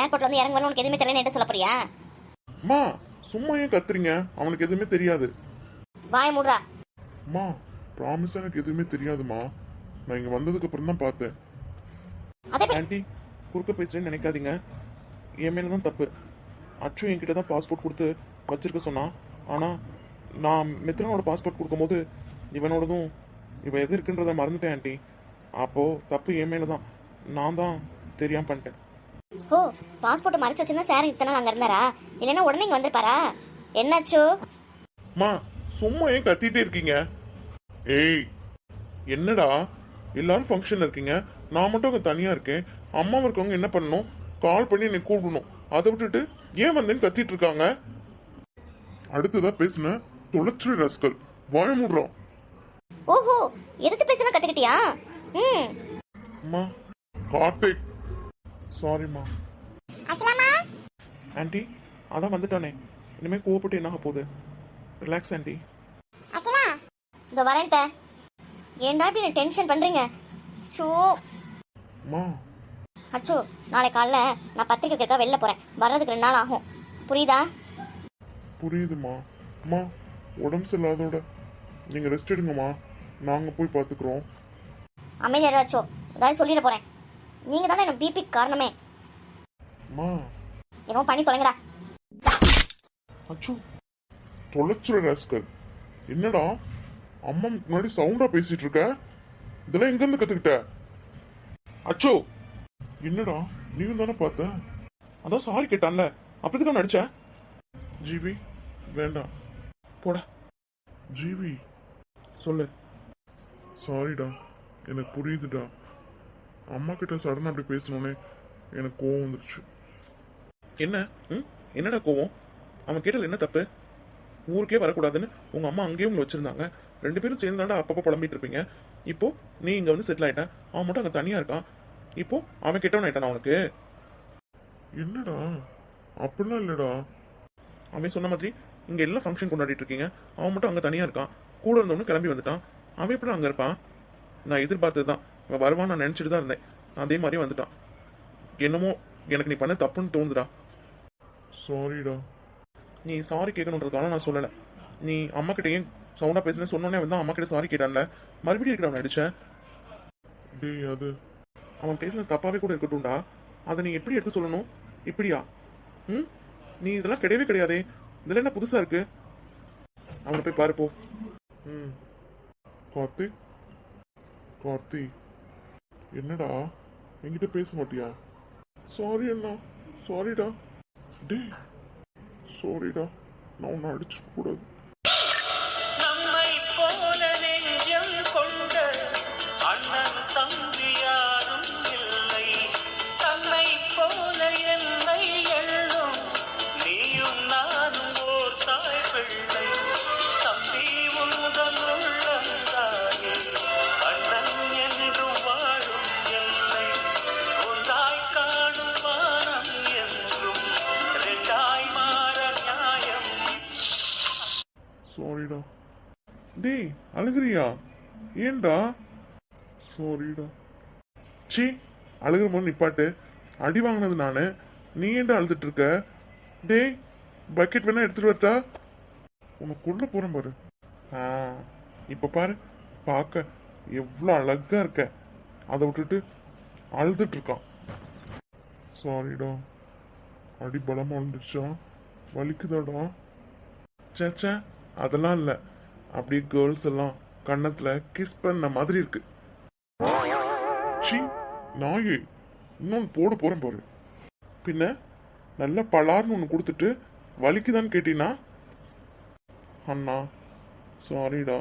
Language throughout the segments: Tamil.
ஏர்போர்ட்ல வந்து இறங்க வரல உனக்கு எதுவுமே தெரியல என்ன சொல்ல போறியா? அம்மா சும்மா ஏன் கத்துறீங்க? அவனுக்கு எதுவுமே தெரியாது. வாய் மூடுறா. அம்மா ப்ராமிஸா எனக்கு எதுவுமே தெரியாதுமா நான் இங்க வந்ததுக்கு அப்புறம் தான் பார்த்தேன். அதே ஆண்டி குறுக்க பேசுறேன்னு நினைக்காதீங்க. என் மேல தான் தப்பு. அச்சு என்கிட்ட தான் பாஸ்போர்ட் கொடுத்து வச்சிருக்க சொன்னான் ஆனா நான் மித்ரனோட பாஸ்போர்ட் கொடுக்கும்போது இவனோடதும் இவன் எது இருக்குன்றத மறந்துட்டேன் ஆண்டி. அப்போ தப்பு என் மேல தான். நான் தான் தெரியாம பண்ணிட்டேன். ஓ பாஸ்போர்ட் மறைச்சு வச்சிருந்தா சார் இத்தனை நாள் அங்க இருந்தாரா? இல்லைன்னா உடனே இங்க வந்திருப்பாரா? என்னாச்சு? அம்மா சும்மா ஏன் கத்திட்டே இருக்கீங்க? ஏய் என்னடா? எல்லாரும் ஃபங்க்ஷன்ல இருக்கீங்க. நான் மட்டும் அங்க தனியா இருக்கேன். அம்மா இருக்கவங்க என்ன பண்ணணும்? கால் பண்ணி என்னை கூப்பிடணும். அதை விட்டுட்டு ஏன் வந்தேன்னு கத்திட்டு இருக்காங்க? அடுத்ததா பேசுன தொலைச்சிரு ரஸ்கல். வாய மூடுறோம். ஓஹோ எதிர்த்து பேசணும் கத்துக்கிட்டியா? ம். அம்மா கார்த்திக். சாரிம்மா அகிலாமா ஆண்டி அதான் வந்துட்டானே. இனிமே கோவப்பட்டு என்ன ஆக போகுது? Relax aunty Akila. இந்த வரேன் த. ஏன்டா இப்படி டென்ஷன் பண்றீங்க? ஷோ அம்மா அச்சோ நாளை காலைல நான் பத்திரிக்கை கேட்க வெளில போறேன். வர்றதுக்கு ரெண்டு நாள் ஆகும். புரியுதா? புரியுதுமா அம்மா உடம்பு சரியில்லாதோட நீங்க ரெஸ்ட் எடுங்கம்மா நாங்க போய் பாத்துக்கிறோம் அமைதியாக அச்சோ. ஏதாவது சொல்லிட போறேன். நீங்க தானே எனக்கு பிபி காரணமே. அம்மா. என்னமோ பண்ணி தொலைங்கடா. அச்சு தொலைச்சுற ராஸ்கல். என்னடா? அம்மா முன்னாடி சவுண்டா பேசிட்டு இருக்க இதெல்லாம் எங்க இருந்து கத்துக்கிட்ட? அச்சோ என்னடா? நீயும் தானே பார்த்த? அதான் சாரி கேட்டான்ல. அப்படி தான் நடிச்ச? ஜிவி வேண்டாம். போடா. ஜிவி சொல்லு. சாரிடா எனக்கு புரியுதுடா. அம்மா கிட்ட சடனா அப்படி பேசணுன்னே எனக்கு கோவம் வந்துருச்சு. என்ன? ம்? என்னடா கோவம்? அவன் கேட்டது என்ன தப்பு? ஊருக்கே வரக்கூடாதுன்னு உங்க அம்மா அங்கேயும் உங்களை வச்சிருந்தாங்க. ரெண்டு பேரும் சேர்ந்தாண்டா அப்பப்போ புலம்பிட்டு இருப்பீங்க. இப்போ நீ இங்க வந்து செட்டில் ஆயிட்ட. அவன் மட்டும் அங்க தனியா இருக்கான். இப்போ அவன் கெட்டவன் ஆயிட்டான் அவனுக்கு என்னடா? அப்படிலாம் இல்லடா. அவன் சொன்ன மாதிரி இங்க எல்லாம் ஃபங்க்ஷன் கொண்டாடிட்டு இருக்கீங்க. அவன் மட்டும் அங்க தனியா இருக்கான். கூட இருந்தவனு கிளம்பி வந்துட்டான். அவன் எப்படி அங்க இருப்பான்? நான் எதிர்பார்த்தது தான் அவன் வருவான் நான் நினைச்சிட்டு தான் இருந்தேன். அதே மாதிரி வந்துட்டான். என்னமோ எனக்கு நீ பண்ண தப்புன்னு தோணுதுடா. சாரிடா நீ சாரி கேட்கணுன்றதுக்காக நான் சொல்லலை. நீ அம்மா கிட்ட ஏன் சவுண்டா பேசுன சொன்னோன்னே வந்து அம்மா கிட்ட சாரி கேட்டான்ல. மறுபடியும் இருக்கிற அவன் அடிச்சேன் டேய் அது. அவன் பேசுன தப்பாவே கூட இருக்கட்டும்டா. அதை நீ எப்படி எடுத்து சொல்லணும்? இப்படியா? ம்? நீ இதெல்லாம் கிடையவே கிடையாதே. இதெல்லாம் என்ன புதுசா இருக்கு? அவனை போய் பாரு போ. ம். கார்த்திக்? கார்த்திக்? என்னடா? என்கிட்ட பேச மாட்டியா? சாரி அண்ணா. சாரிடா டேய். சாரிடா நான் உன்னை அடிச்சிருக்க அழுகுறியா? ஏன்டா சாரிடா சி அழுகுற மாதிரி நிப்பாட்டு. அடி வாங்கினது நானு. நீ ஏன்டா அழுதுட்டு இருக்க? டேய் பக்கெட் வேணா எடுத்துட்டு வரட்டா? உனக்குள்ள போறேன் பாரு. ஆ இப்ப பாரு. பார்க்க எவ்வளோ அழகா இருக்க. அதை விட்டுட்டு அழுதுட்டு இருக்கான். சாரிடா அடி பலமா விழுந்துச்சா வலிக்குதாடா? சேச்சே அதெல்லாம் இல்லை. அப்படியே கேர்ள்ஸ் எல்லாம் கன்னத்துல கிஸ் பண்ண மாதிரி இருக்கு. சீ நாயே இன்னொன்று போட போறேன் பாரு. பின்ன நல்ல பலார்னு ஒன்று கொடுத்துட்டு வலிக்குதான்னு கேட்டீனா? அண்ணா சாரிடா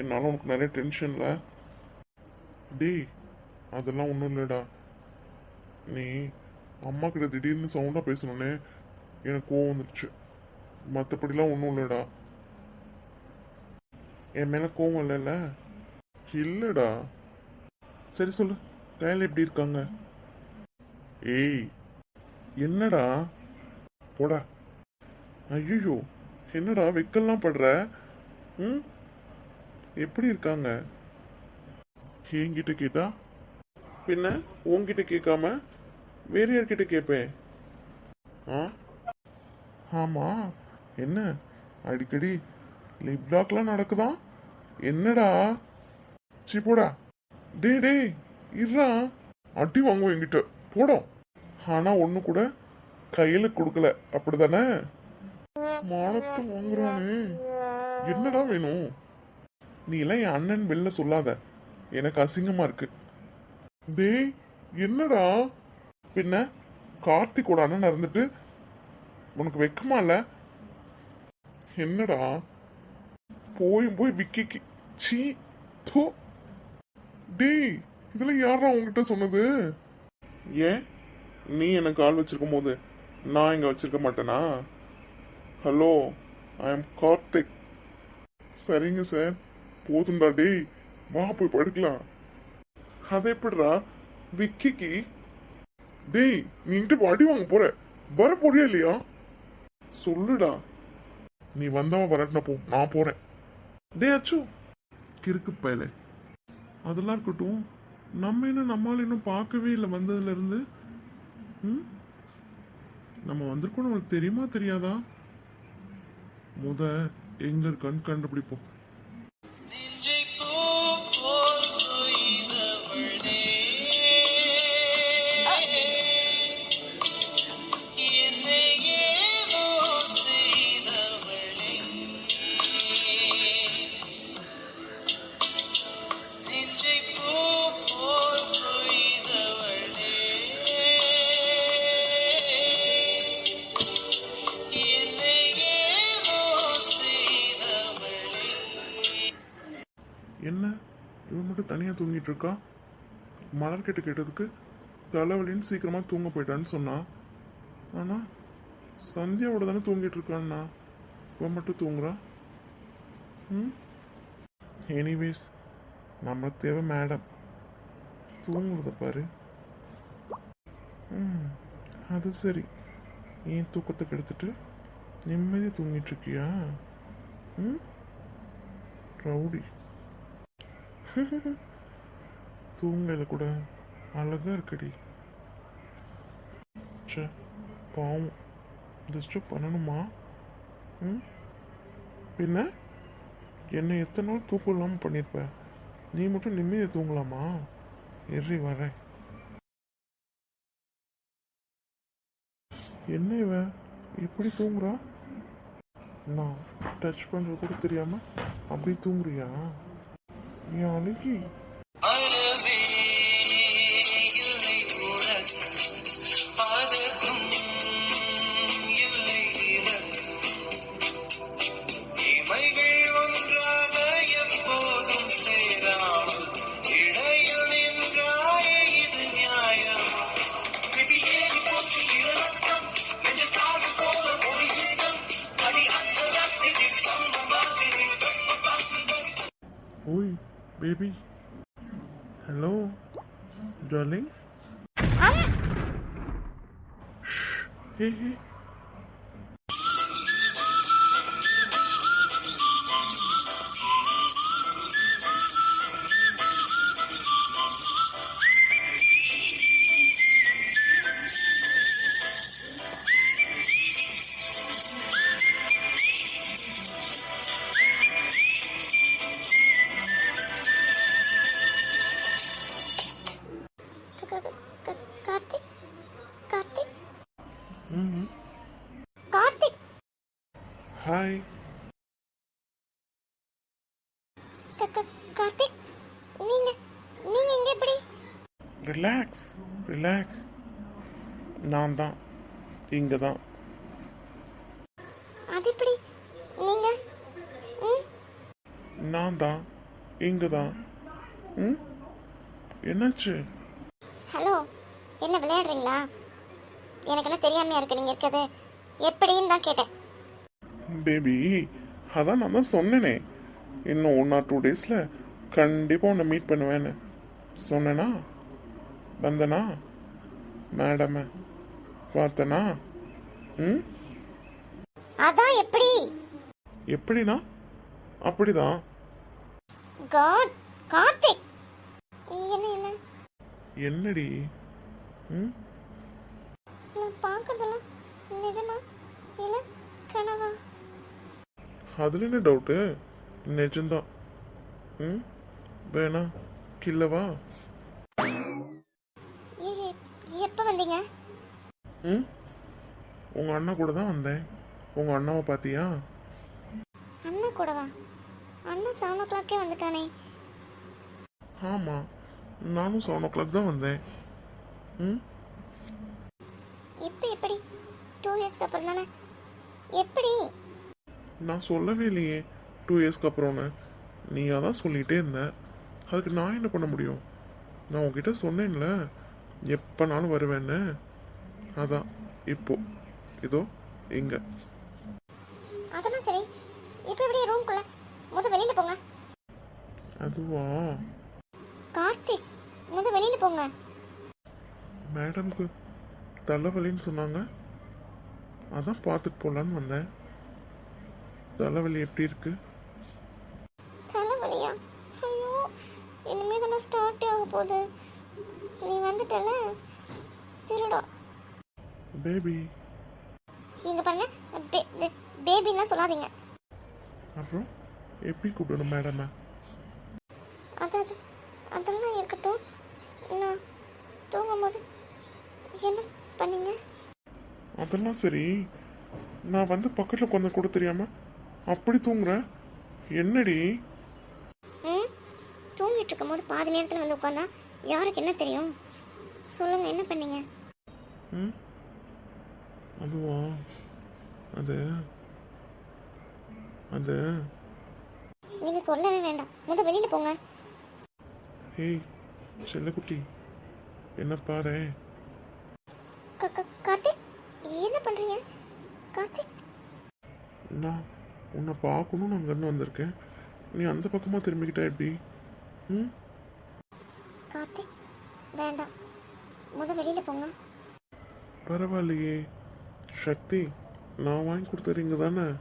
என்னால் உனக்கு நிறைய டென்ஷன்ல டேய் அதெல்லாம் ஒன்றும் இல்லைடா. நீ அம்மா கிட்ட திடீர்னு சவுண்டாக பேசணுன்னே எனக்கு கோவம் வந்துடுச்சு மற்றபடிலாம் ஒன்றும் இல்லைடா. என் மேலே கோவம் இல்லைல்ல? இல்லைடா. சரி சொல்லு கையில் எப்படி இருக்காங்க? ஏய் என்னடா? போடா. ஐயோ என்னடா வெக்கல்லாம் படுற? ம்? எப்படி இருக்காங்க? என்கிட்ட கேட்டா? பின்ன உன்கிட்ட கேட்காம வேற யார்கிட்ட கேட்பேன்? ஆ? ஆமா. என்ன? அடிக்கடி லிப் லாக்லாம் நடக்குதா? என்னடா? சி போடா. டே டே இறா அடி வாங்குவோம் என்கிட்ட. போடும் ஆனா ஒன்று கூட கையில கொடுக்கல. அப்படிதானே? மானத்தை வாங்குறானே. என்னடா வேணும்? நீ எல்லாம் என் அண்ணன் வெளில சொல்லாத. எனக்கு அசிங்கமா இருக்கு. டேய் என்னடா? பின்ன கார்த்திகோட அண்ணன் இருந்துட்டு உனக்கு வெக்கமா இல்ல? என்னடா? போய் போய் விக்கிக்கு சீ தோ டேய் இதெல்லாம் யாரா உங்ககிட்ட சொன்னது? ஏன்? நீ எனக்கு கால் வச்சிருக்கும் போது நான் இங்க வச்சிருக்க மாட்டேனா? ஹலோ ஐ எம் கார்த்திக் சரிங்க சார் போதும்டா டேய். வா போய் படுக்கலாம். அது எப்படிடா? விக்கிக்கு? டேய் நீ இங்கிட்டு அடி வாங்க போற. வர போறியா இல்லையா? சொல்லுடா. நீ வந்தவன் வரட்டின போ. நான் போறேன். டேய் கிறுக்கு பயலே. அதெல்லாம் இருக்கட்டும். நம்ம இன்னும் நம்மால் இன்னும் பார்க்கவே இல்லை. வந்ததுலேருந்து ம்? நம்ம வந்திருக்கோம் நம்மளுக்கு தெரியுமா தெரியாதா? முத எங்க இருக்கான்னு கண்டுபிடிப்போம். இருக்கா? மலர்கிட்ட கேட்டதுக்கு தலைவலின்னு சீக்கிரமா தூங்க போயிட்டான்னு சொன்னா. ஆனா சந்தியாவோட தானே தூங்கிட்டு இருக்கான்னா? இப்போ மட்டும் தூங்குறா? ம்? எனிவேஸ் நம்ம தேவை மேடம் தூங்குறத பாரு. ம் அது சரி. ஏன் தூக்கத்தை கெடுத்துட்டு நிம்மதி தூங்கிட்டு இருக்கியா ம்? ரவுடி. தூங்கல கூட அழகா இருக்குடி. சே பாவம். டிஸ்டர்ப் பண்ணணுமா? ம்? பின்ன? என்னை எத்தனை நாள் தூக்கம் இல்லாமல் பண்ணியிருப்ப நீ மட்டும் நிம்மதியை தூங்கலாமா? எறி வரேன். என்ன இவன் இப்படி தூங்குறா? நான் டச் பண்ணுறது கூட தெரியாமல் அப்படி தூங்குறியா? என் அழகி. Hehehe இங்க தான் அது எப்படி நீங்க? ம்? நான் தான் இங்க தான் ம்? என்னாச்சு? ஹலோ என்ன விளையாடுறீங்களா? எனக்கு என்ன தெரியாமையா இருக்கு நீங்க இருக்கிறது? எப்படின்னு தான் கேட்டேன். பேபி அதான் நான் தான் சொன்னேனே. இன்னும் ஒன் ஆர் டூ டேஸில் கண்டிப்பாக உன்னை மீட் பண்ணுவேன்னு. சொன்னேனா? வந்தனா? மேடம பார்த்தனா? ம்? அதான் எப்படி? எப்படினா? அப்படிதான் காட் கார்த்திக். என்ன என்ன? என்னடி? ம்? நான் பார்க்கறதெல்லாம் நிஜமா? இல்லை கனவா? அதில் என்ன டவுட்டு? நிஜம்தான் ம்? வேணா கில்லவா? எப்போ வந்தீங்க? ம்? உங்கள் அண்ணா கூட தான் வந்தேன். உங்கள் அண்ணாவை பார்த்தியா அண்ணா கூடவா? அண்ணா செவன் ஓ கிளாக்கே வந்துட்டானே. ஆமாம் நானும் செவன் ஓ கிளாக் தான் வந்தேன். ம்? இப்போ எப்படி? டூ இயர்ஸ்க்கு அப்புறம் தானே? எப்படி? நான் சொல்லவே இல்லையே டூ இயர்ஸ்க்கு அப்புறம்னு. நீ அதான் சொல்லிகிட்டே இருந்த. அதுக்கு நான் என்ன பண்ண முடியும்? நான் உன்கிட்ட சொன்னேன்ல எப்போனாலும் வருவேன்னு. அதான் இப்போ. இதோ இங்கே. அதெல்லாம் சரி. இப்போ எப்படி ரூம்குள்ள முத வெளியில போங்க. அதுவா? கார்த்திக் முத வெளியில போங்க. மேடம்க்கு தலைவலின்னு சொன்னாங்க. அதான் பார்த்துட்டு போகலான்னு வந்தேன். தலைவலி எப்படி இருக்கு? தலைவலியா? ஐயோ இனிமே தானே ஸ்டார்ட் ஆக போகுது. நீ வந்துட்டல? திருடா. பேபி இங்க பாருங்க பேபின்னா சொல்லாதீங்க. அப்புறம் எப்படி கூப்பிடணும் மேடமை அது அது அதெல்லாம் இருக்கட்டும். நான் தூங்கும் போது என்ன பண்ணீங்க? அதெல்லாம் சரி. நான் வந்து பக்கத்தில் கொஞ்சம் கூட தெரியாம அப்படி தூங்குறேன். என்னடி? ம்? தூங்கிட்டு இருக்கும்போது பாதி நேரத்தில் வந்து உட்காந்தா யாருக்கு என்ன தெரியும்? சொல்லுங்க என்ன பண்ணீங்க? ம்? அதுவா அது. அது. நீங்க சொல்லவே வேண்டாம். முத வெளியில போங்க. ஏய் செல்லக்குட்டி. என்ன பாரு? கார்த்திக் என்ன பண்றீங்க? கார்த்திக். நான் உன்னை பார்க்கணும்னு அங்கேருந்து வந்திருக்கேன். நீ அந்த பக்கமாக திரும்பிக்கிட்டா எப்படி? ம்? கார்த்திக் வேண்டாம். முத வெளியில போங்க. பரவாயில்லையே. சக்தி நான் வாங்கி கொடுத்த ரிங்கு தானே?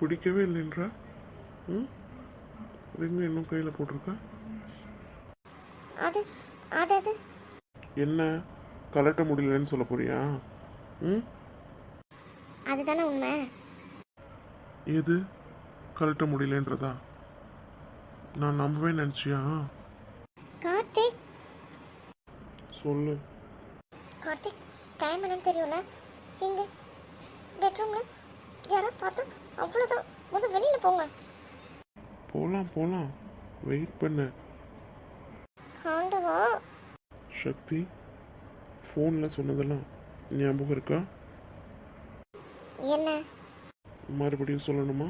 பிடிக்கவே இல்லைன்றா ம்? ரிங்கு இன்னும் கையில் போட்டிருக்க? அது அது என்ன? கலட்ட முடியலன்னு சொல்ல போறியா? ம்? அதுதானே உண்மை. எது? கலட்ட முடியலன்றதா? நான் நம்பவே நினச்சியா? கார்த்திக். சொல்லு. கார்த்திக். டைம் என்னன்னு தெரியும்ல? இங்க பெட்ரூம்ல யாராவது பார்த்தா அவ்வளோதான் முத வெளியில போங்க. போகலாம் போகலாம் வெயிட் பண்ணு. ஆண்டவா. சக்தி ஃபோனில் சொன்னதெல்லாம் ஞாபகம் இருக்கா? என்ன? மறுபடியும் சொல்லணுமா?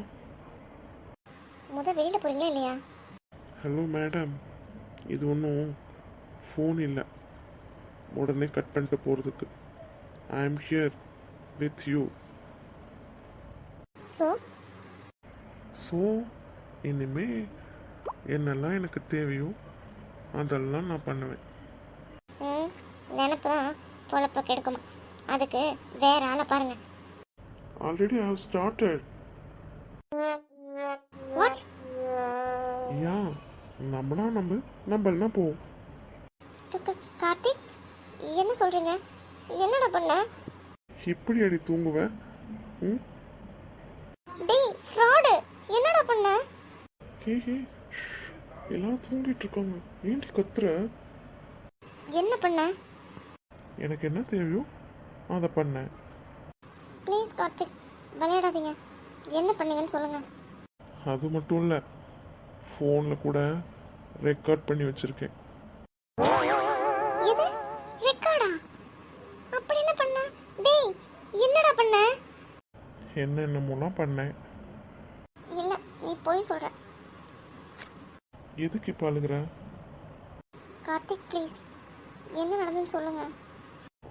முத வெளியில போறீங்களா இல்லையா? ஹலோ மேடம் இது ஒன்றும் ஃபோன் இல்லை. உடனே கட் பண்ணிட்டு போகிறதுக்கு I am here with you so so இனிமே என்னெல்லாம் எனக்கு தேவையோ அதெல்லாம் நான் பண்ணுவேன். ம் நினப்பு தான். பொழப்ப கெடுக்குமா. அதுக்கு வேற ஆளை பாருங்க. Already I have started what ya நம்பனா நம்பு நம்பலனா போ. கார்த்திக் என்ன சொல்றீங்க? என்னடா பண்ண? இப்படி அடி தூங்குவேன். ம்? டேய் ஃப்ராடு என்னடா பண்ண? ஹே ஹே. எல்லாரும் தூங்கிட்டு இருக்காங்க. ஏன்டி கத்துற? என்ன பண்ண? எனக்கு என்ன தேவையோ அதை பண்ணேன் ப்ளீஸ் கார்த்திக் விளையாடாதீங்க. என்ன பண்ணீங்கன்னு சொல்லுங்க. அது மட்டும் இல்லை ஃபோனில் கூட ரெக்கார்ட் பண்ணி வச்சுருக்கேன். என்னென்னமோலாம் பண்ணேன். இல்ல நீ போய் சொல்ற. எதுக்கு இப்போ அழுகுற? கார்த்திக் ப்ளீஸ். என்ன நடந்துன்னு சொல்லுங்க.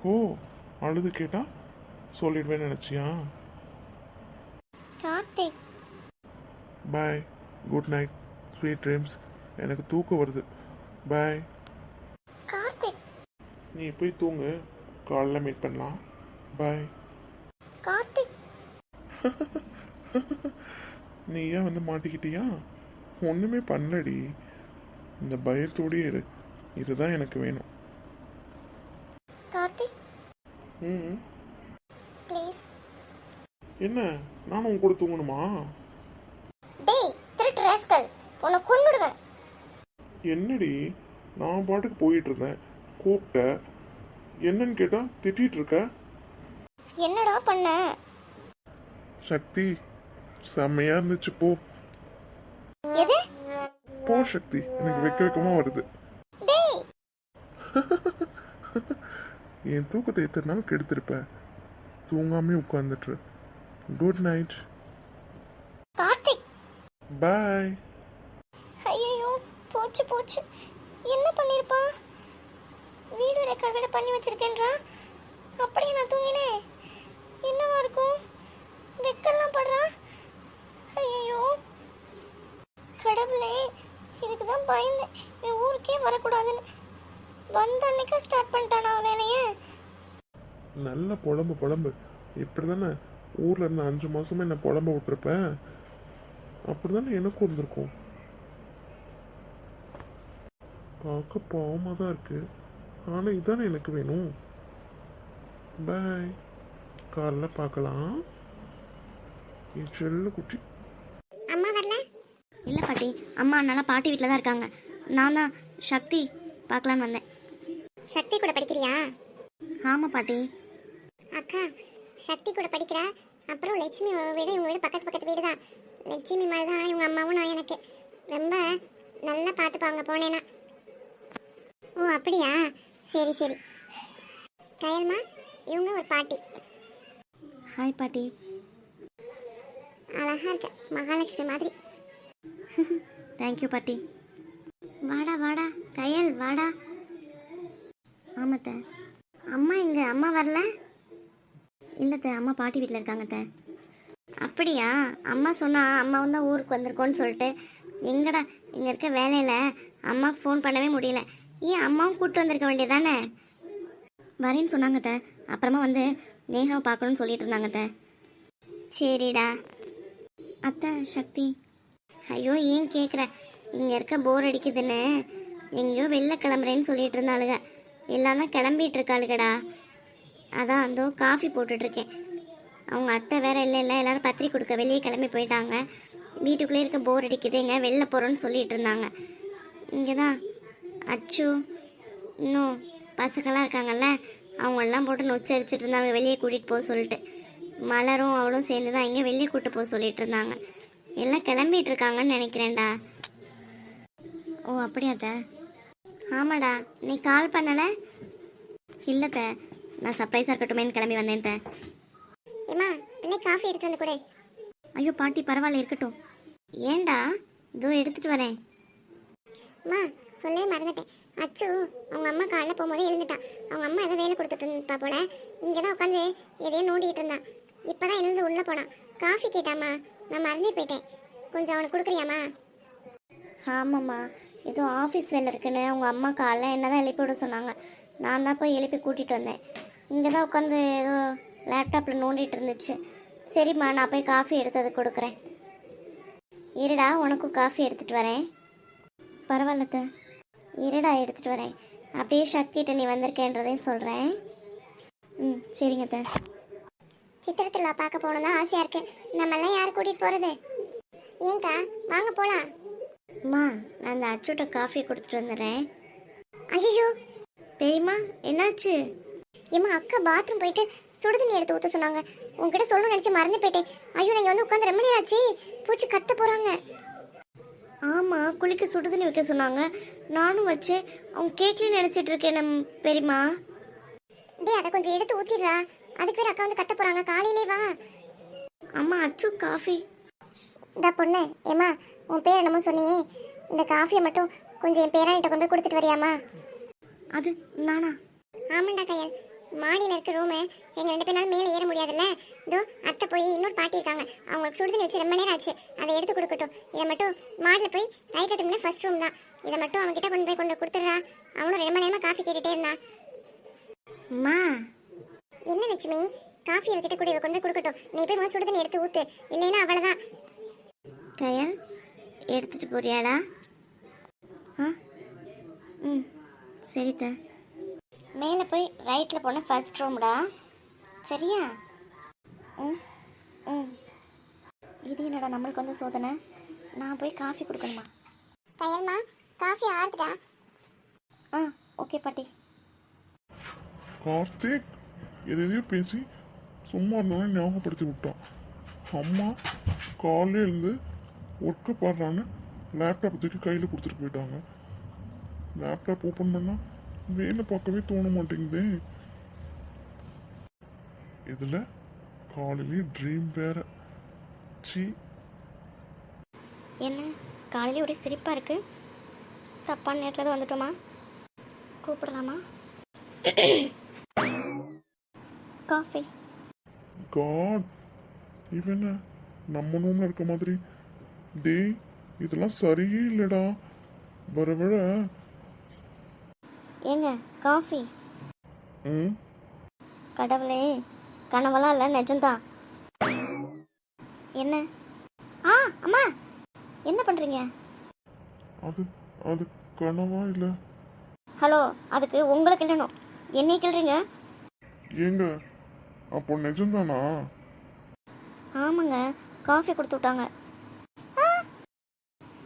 ஓ அழுது கேட்டா சொல்லிடுவேன்னு நினச்சியா? Karthik. Bye good night sweet dreams எனக்கு தூக்கம் வருது. பாய் கார்த்திக். நீ போய் தூங்கு. காலைல மீட் பண்ணலாம். பாய் கார்த்திக். நீ ஏன் வந்து மாட்டிக்கிட்டியா? ஒன்றுமே பண்ணலடி. இந்த பயத்தோடயே இரு. இதுதான் எனக்கு வேணும். கார்த்திக் ம் ப்ளீஸ். என்ன? நானும் உன் கூட தூங்கணுமா? டேய் திருட்டு ராஸ்கல் உன்னை கொன்னுடுவேன். என்னடி? நான் பாட்டுக்கு போயிட்டு இருந்தேன் கூப்பிட்ட. என்னன்னு கேட்டா திட்டிட்டு இருக்க. என்னடா பண்ண? சக்தி செம்மையா இருந்துச்சு போ. போ சக்தி. எனக்கு வெக்க வெக்கமா வருது என் தூக்கத்தை எத்தனை நாள் கெடுத்திருப்பேன் தூங்காமே உட்காந்துட்டு குட் நைட் கார்த்திக்! பாய் ஐயோ போச்சு போச்சு. என்ன பண்ணிருப்பான் வீடியோ ரெக்கார்ட் வேற பண்ணி வச்சிருக்கேன்றா. அப்படியே நான் தூங்கினேன். என்னவா இருக்கும்? வெக்கெல்லாம் படுறான். ஐயோ கடவுளே இதுக்கு தான் பயந்தேன் என் ஊருக்கே வரக்கூடாதுன்னு வந்த அன்னைக்கா ஸ்டார்ட் பண்ணிட்டானா வேலையை? நல்ல புலம்பு புலம்பு. இப்படி தானே ஊரில் இருந்த அஞ்சு மாதமே என்ன புலம்ப விட்டுருப்பேன் அப்படி தானே எனக்கும் இருந்திருக்கும். பார்க்க பாவமாக தான் இருக்கு. ஆனால் இதானே எனக்கு வேணும். பாய் காலைல பார்க்கலாம். என் செல்ல குட்டி. அம்மா வரல? இல்லை பாட்டி அம்மா நல்லா பாட்டி வீட்டில் தான் இருக்காங்க. நான் தான் சக்தி பார்க்கலான்னு வந்தேன். சக்தி கூட படிக்கிறியா? ஆமாம் பாட்டி. அக்கா சக்தி கூட படிக்கிறா? அப்புறம் லட்சுமி வீடு இவங்க வீடு பக்கத்து பக்கத்து வீடு தான். லட்சுமி மாதிரி தான் இவங்க அம்மாவும் நான் எனக்கு. ரொம்ப நல்லா பார்த்துப்பாங்க போனேன்னா. ஓ அப்படியா? சரி சரி. கயல்மா இவங்க ஒரு பாட்டி. ஹாய் பாட்டி. அழகாக இருக்க. மகாலட்சுமி மாதிரி. தேங்க்யூ பாட்டி. வாடா வாடா. கயல் வாடா. ஆமாத்த. அம்மா இங்கே அம்மா வரல? இல்லைத்த அம்மா பாட்டி வீட்டில் இருக்காங்க த அப்படியா? அம்மா சொன்னால் அம்மா தான் ஊருக்கு வந்திருக்கோன்னு சொல்லிட்டு எங்கடா இங்கே இருக்க வேலையில்? அம்மாவுக்கு ஃபோன் பண்ணவே முடியல. ஏன் அம்மாவும் கூப்பிட்டு வந்திருக்க வேண்டியதானே? வரேன்னு சொன்னாங்க த அப்புறமா வந்து நேகாவை பார்க்கணும்னு சொல்லிட்டு இருந்தாங்க த சரிடா. அத்தை சக்தி. ஐயோ ஏன் கேட்குற இங்கே இருக்க போர் அடிக்குதுன்னு. எங்கேயோ வெளில கிளம்புறேன்னு சொல்லிட்டு இருந்தாளுங்க எல்லாம் தான் கிளம்பிட்டு இருக்காளுகடா. அதான் அந்தோ காஃபி போட்டுட்ருக்கேன். அவங்க அத்தை வேற இல்லை இல்லை எல்லாரும் பத்திரிக்கை கொடுக்க வெளியே கிளம்பி போயிட்டாங்க. வீட்டுக்குள்ளே இருக்க போர் அடிக்குது. எங்க வெளில போகிறோன்னு சொல்லிட்டு இருந்தாங்க. இங்கே தான் அச்சு. இன்னும் பசங்களாம் இருக்காங்கல்ல. அவங்களெல்லாம் போட்டு நொச்சரிச்சிட்டு இருந்தாங்க வெளியே கூட்டிகிட்டு போக சொல்லிட்டு. மலரும் அவளும் சேர்ந்து தான் இங்கே வெளியே கூட்டு போக சொல்லிட்டு இருந்தாங்க எல்லாம் கிளம்பிட்டு இருக்காங்கன்னு நினைக்கிறேன்டா. ஓ அப்படியாத்த. ஆமாடா நீ கால் பண்ணலை? இல்லைத்த நான் சர்ப்ரைஸாக இருக்கட்டுமேன்னு கிளம்பி வந்தேன் த ஏமா பிள்ளை காஃபி எடுத்து வந்து கொடு. ஐயோ பாட்டி பரவாயில்ல இருக்கட்டும். ஏன்டா? இதோ எடுத்துட்டு வரேன். அம்மா சொல்லவே மறந்துட்டேன். அச்சு அவங்க அம்மா காலைல போகும்போது எழுந்துட்டான் அவங்க அம்மா ஏதோ வேலை கொடுத்துட்டு இருப்பா போல. இங்கே தான் உட்காந்து எதையோ நோண்டிட்டு இருந்தான் இப்போதான் எழுந்து உள்ளே போனான். காஃபி கேட்டாமா நான் மறந்தே போயிட்டேன். கொஞ்சம் அவனுக்கு கொடுக்குறியாமா ஆமாம்மா. ஏதோ ஆஃபீஸ் வேலை இருக்குன்னு அவங்க அம்மா காலைல என்ன தான் எழுப்பி விட சொன்னாங்க. நான் தான் போய் எழுப்பி கூட்டிகிட்டு வந்தேன். இங்கே தான் உட்காந்து ஏதோ லேப்டாப்பில் நோண்டிட்டு இருந்துச்சு. சரிம்மா நான் போய் காஃபி எடுத்தது கொடுக்குறேன். இருடா உனக்கும் காஃபி எடுத்துகிட்டு வரேன். பரவாயில்லத்த இருடா எடுத்துகிட்டு வரேன். அப்படியே சக்திகிட்ட நீ வந்திருக்கேன்றதையும் சொல்கிறேன் ம் சரிங்க அத்தை சித்திரத்தில் பார்க்க போகணும்னு ஆசையாக இருக்கு. நம்மெல்லாம் யார் கூட்டிகிட்டு போகிறது ஏங்கா வாங்க போகலாம் அம்மா நான் அந்த அச்சுட்ட காஃபி கொடுத்துட்டு வந்துடுறேன். ஐயோ பெரியம்மா என்னாச்சு? ஏம்மா அக்கா பாத்ரூம் போயிட்டு சுடுதண்ணி எடுத்து ஊற்ற சொன்னாங்க. உங்ககிட்ட சொல்லணும்னு நினச்சி மறந்து போயிட்டேன். ஐயோ நீங்கள் வந்து உட்காந்து ரொம்ப நேரம் ஆச்சு. பூச்சி கத்த போகிறாங்க ஆமாம் குளிக்க சுடு தண்ணி வைக்க சொன்னாங்க. நானும் வச்சேன். அவங்க கேட்கலன்னு நினச்சிட்டு இருக்கேன் நம் பெரியம்மா. டேய் அதை கொஞ்சம் எடுத்து ஊற்றிடுறா அதுக்கு பேர் அக்கா வந்து கத்த போகிறாங்க காலையிலே வா. அம்மா அச்சு காஃபி. இந்த பொண்ணு ஏமா உன் பேர் என்னமோ சொன்னியே. இந்த காஃபியை மட்டும் கொஞ்சம் என் பேரானிட்ட கொண்டு போய் கொடுத்துட்டு வரியாமா அது நானா? ஆமாண்டா கையல். மாடியில் இருக்க ரூமு எங்கள் ரெண்டு பேராலும் மேலே ஏற முடியாதுல்ல? இதோ அத்தை போய் இன்னொரு பாட்டி இருக்காங்க. அவங்களுக்கு சுடுதண்ணி வச்சு ரொம்ப நேரம் ஆச்சு. அதை எடுத்து கொடுக்கட்டும். இதை மட்டும் மாடியில் போய் ரைட்டில் திரும்பினா ஃபர்ஸ்ட் ரூம் தான். இதை மட்டும் அவன்கிட்ட கொண்டு போய் கொண்டு கொடுத்துட்றா. அவனும் ரெண்டு மணி நேரமாக காஃபி கேட்டுகிட்டே இருந்தான். அம்மா என்ன லட்சுமி? காஃபி அவகிட்ட கூட இவ கொண்டு கொடுக்கட்டும். நீ போய் முதல்ல சுடுதண்ணி எடுத்து ஊற்று இல்லைன்னா அவ்வளோதான் கயல் எடுத்துட்டு போறியாடா? ஆ? ம். சரித்த மேலே போய் ரைட்டில் போனால் ஃபர்ஸ்ட் ரூம்டா சரியா? ம் ம். இது என்னடா நம்மளுக்கு வந்து சோதனை? நான் போய் காஃபி கொடுக்கணுமா? கையல்மா காஃபி ஆறுதுடா. ஆ ஓகே பாட்டி. கார்த்திக்? எதையோ பேசி சும்மா இருந்தோன்னு ஞாபகப்படுத்தி விட்டான். அம்மா காலையில இருந்து ஒர்க்கு பாடுறான்னு லேப்டாப் தூக்கி கையில் கொடுத்துட்டு போயிட்டாங்க. லேப்டாப் ஓப்பன் பண்ணால் வேலை பார்க்கவே தோண மாட்டேங்குதே. இதில் காலையிலேயே ட்ரீம் வேற. சி என்ன? காலையிலே ஒரே சிரிப்பாக இருக்கு. தப்பான நேரத்தில் தான் வந்துட்டோமா? கூப்பிடலாமா? காஃபி. காட் இவன் நம்ம ரூம்ல இருக்க மாதிரி. டேய் இதெல்லாம் சரியே இல்லைடா. வர வர. ஏங்க காஃபி. ம்? கடவுளே கனவெல்லாம் இல்லை நிஜம்தான் என்ன? ஆ அம்மா என்ன பண்ணுறீங்க அது அது கனவா இல்லை? ஹலோ அதுக்கு உங்களை கிள்ளணும். என்னை கிள்றீங்க? ஏங்க அப்போ நிஜம்தானா? ஆமாங்க காஃபி கொடுத்து விட்டாங்க!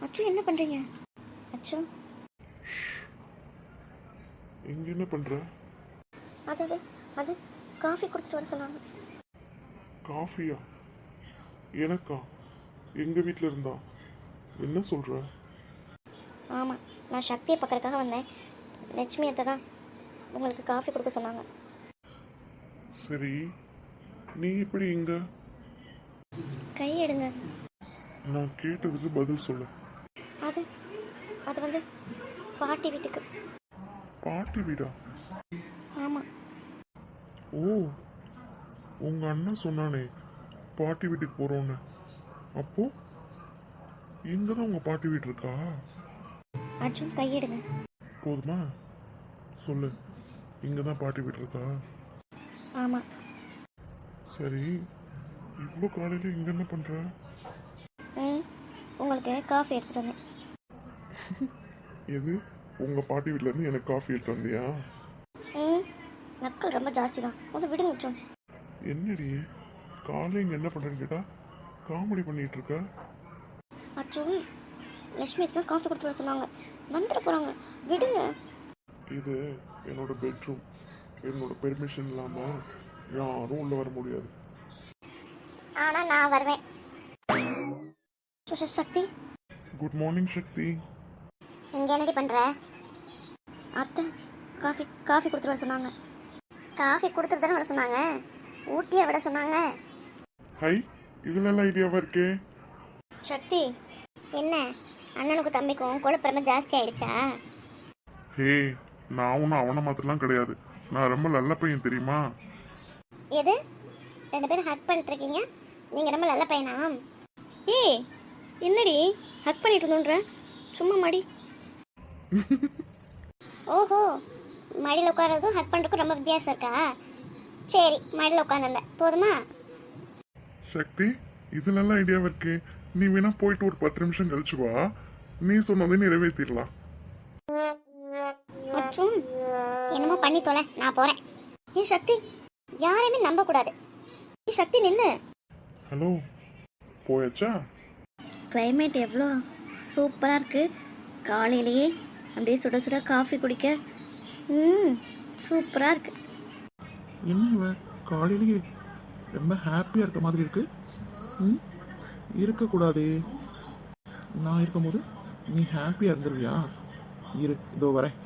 அச்சு என்ன பண்ணுறீங்க அச்சு. இங்க என்ன பண்ற? அது அது அது காஃபி கொடுத்துட்டு வர சொன்னாங்க. காஃபியா எனக்கா? எங்க வீட்ல இருந்தா? என்ன சொல்ற? ஆமாம் நான் சக்தியை பார்க்கறதுக்காக வந்தேன். லட்சுமி அத்தை தான் உங்களுக்கு காஃபி கொடுக்க சொன்னாங்க. சரி. நீ எப்படி இங்க? கை எடுங்க நான் கேட்டதுக்கு பதில் சொல்லு. அது அது வந்து பாட்டி வீட்டுக்கு. பாட்டி வீடா? ஆமாம் ஓ உங்க அண்ணன் சொன்னானே பாட்டி வீட்டுக்கு போறோன்னு. அப்போ இங்கதான் உங்க பாட்டி வீடு இருக்கா? அர்ஜுன் கையெடுங்க. போதுமா? சொல்லு. இங்கதான் பாட்டி வீடு இருக்கா? ஆமாம் சரி இவ்வளோ காலையில இங்க என்ன பண்ற? ம் உங்களுக்கு காஃபி எடுத்துகிட்டு வந்தேன். எது? உங்க பாட்டி வீட்ல இருந்து எனக்கு காஃபி எடுத்து வந்தியா? ம் நக்கல் ரொம்ப ஜாஸ்தி தான் முதல் விடுங்க அர்ஜுன் என்னடி? காலையில இங்க என்ன பண்றேன்னு கேட்டா காமெடி பண்ணிட்டு இருக்க? லட்சுமி அத்தை தான் காஃபி கொடுத்துட்டு வர சொன்னாங்க. வந்துட போகிறாங்க விடுங்க. இது என்னோட பெட்ரூம் என்னோட பெர்மிஷன் இல்லாம யாரும் உள்ள வர முடியாது. ஆனால் நான் வருவேன். சக்தி. Good morning Sakthi. இங்கே என்னடி பண்ணுற அத்தை காஃபி காஃபி கொடுத்துட்டு வர சொன்னாங்க. காஃபி கொடுத்துட்டு தானே வர சொன்னாங்க. ஊட்டியை விட சொன்னாங்க. ஹை இதுல எல்லாம் ஐடியாவா இருக்கே? சக்தி என்ன? அண்ணனுக்கும் தம்பிக்கும் கொழுப்பு ரொம்ப ஜாஸ்தி ஆயிடுச்சா? ஹே நான் ஒன்றும் அவனை மாத்திரலாம் கிடையாது. நான் ரொம்ப நல்ல பையன் தெரியுமா? எது? ரெண்டு பேரும் ஹக் பண்ணிட்டு இருக்கீங்க நீங்கள் ரொம்ப நல்ல பையனா? ஏய் என்னடி? ஹக் பண்ணிட்டு இருந்தோன்ற? சும்மா மடி. ஓஹோ மடியில் உட்காரதுக்கும் ஹக் பண்ணுறதுக்கும் ரொம்ப வித்தியாசம் இருக்கா? சரி மடியில் உட்காந்துருந்தேன். போதுமா? சக்தி இதுல எல்லாம் ஐடியாவா இருக்கே? நீ வேணா போயிட்டு ஒரு பத்து நிமிஷம் கழிச்சு வா. நீ சொன்னதை நிறைவேற்றிடலாம் மற்றும் என்னமோ பண்ணி தொலை நான் போகிறேன் ஏன் சக்தி யாரையுமே நம்பக்கூடாது ஏ சக்தி நில்லு. ஹலோ போயாச்சா? கிளைமேட் எவ்வளோ சூப்பராக இருக்குது காலையிலேயே அப்படியே சுட சுட காஃபி குடிக்க. ம் சூப்பராக இருக்குது என்ன இவன் காலையிலேயே ரொம்ப ஹாப்பியாக இருக்க மாதிரி இருக்கு. ம் இருக்கக்கூடாதே நான் இருக்கும்போது நீ ஹாப்பியாக இருந்துருவியா? இரு இதோ வரேன்.